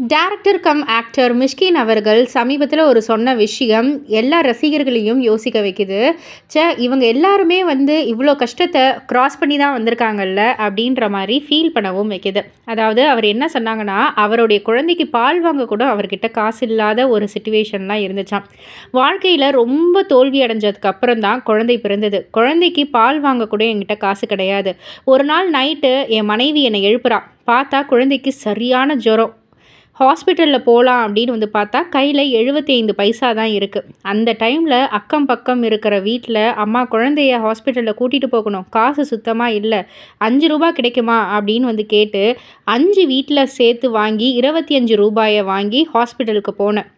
Director come actor Mysskin அவர்கள் சமீபத்தில் ஒரு சொன்ன விஷயம் எல்லா ரசிகர்களையும் யோசிக்க வைக்குது. சே இவங்க எல்லாருமே வந்து இவ்வளோ கஷ்டத்தை க்ராஸ் பண்ணி தான் வந்திருக்காங்கல்ல அப்படின்ற மாதிரி ஃபீல் பண்ணவும் வைக்குது. அதாவது அவர் என்ன சொன்னாங்கன்னா அவருடைய குழந்தைக்கு பால் வாங்க கூட அவர்கிட்ட காசு இல்லாத ஒரு சுச்சுவேஷன்லாம் இருந்துச்சான் வாழ்க்கையில் ரொம்ப தோல்வி அடைஞ்சதுக்கு அப்புறம் தான் குழந்தை பிறந்தது. குழந்தைக்கு பால் வாங்க கூட என்கிட்ட காசு கிடையாது. ஒரு நாள் நைட்டு என் மனைவி என்னை எழுப்புறா. பார்த்தா குழந்தைக்கு சரியான ஜுரம். ஹாஸ்பிட்டலில் போகலாம் அப்படின்னு வந்து பார்த்தா கையில் எழுபத்தி ஐந்து பைசா தான் இருக்குது அந்த டைமில் அக்கம் பக்கம் இருக்கிற வீட்டில் அம்மா குழந்தைய ஹாஸ்பிட்டலில் கூட்டிகிட்டு போகணும். காசு சுத்தமாக இல்லை. அஞ்சு ரூபா கிடைக்குமா அப்படின்னு வந்து கேட்டு அஞ்சு வீட்டில் சேர்த்து வாங்கி இருபத்தி அஞ்சு ரூபாயை வாங்கி ஹாஸ்பிட்டலுக்கு போனேன்.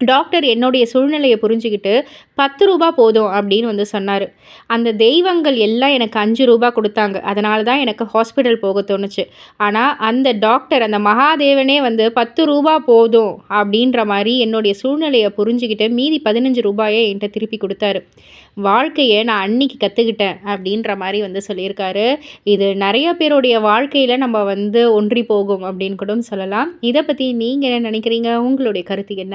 டாக்டர் என்னுடைய சூழ்நிலையை புரிஞ்சுக்கிட்டு பத்து ரூபா போதும் அப்படின்னு வந்து சொன்னார். அந்த தெய்வங்கள் எல்லாம் எனக்கு அஞ்சு ரூபா கொடுத்தாங்க. அதனால தான் எனக்கு ஹாஸ்பிட்டல் போக தோணுச்சு. ஆனால் அந்த டாக்டர் அந்த மகாதேவனே வந்து பத்து ரூபா போதும் அப்படின்ற மாதிரி என்னுடைய சூழ்நிலையை புரிஞ்சுக்கிட்டு மீதி பதினஞ்சு ரூபாயை என்கிட்ட திருப்பி கொடுத்தாரு. வாழ்க்கையை நான் அன்னைக்கு கற்றுக்கிட்டேன் அப்படின்ற மாதிரி வந்து சொல்லியிருக்காரு. இது நிறைய பேருடைய வாழ்க்கையில் நம்ம வந்து ஒன்றி போகும் அப்படின்னு கூட சொல்லலாம். இதை பற்றி நீங்கள் என்ன நினைக்கிறீங்க? உங்களுடைய கருத்து என்ன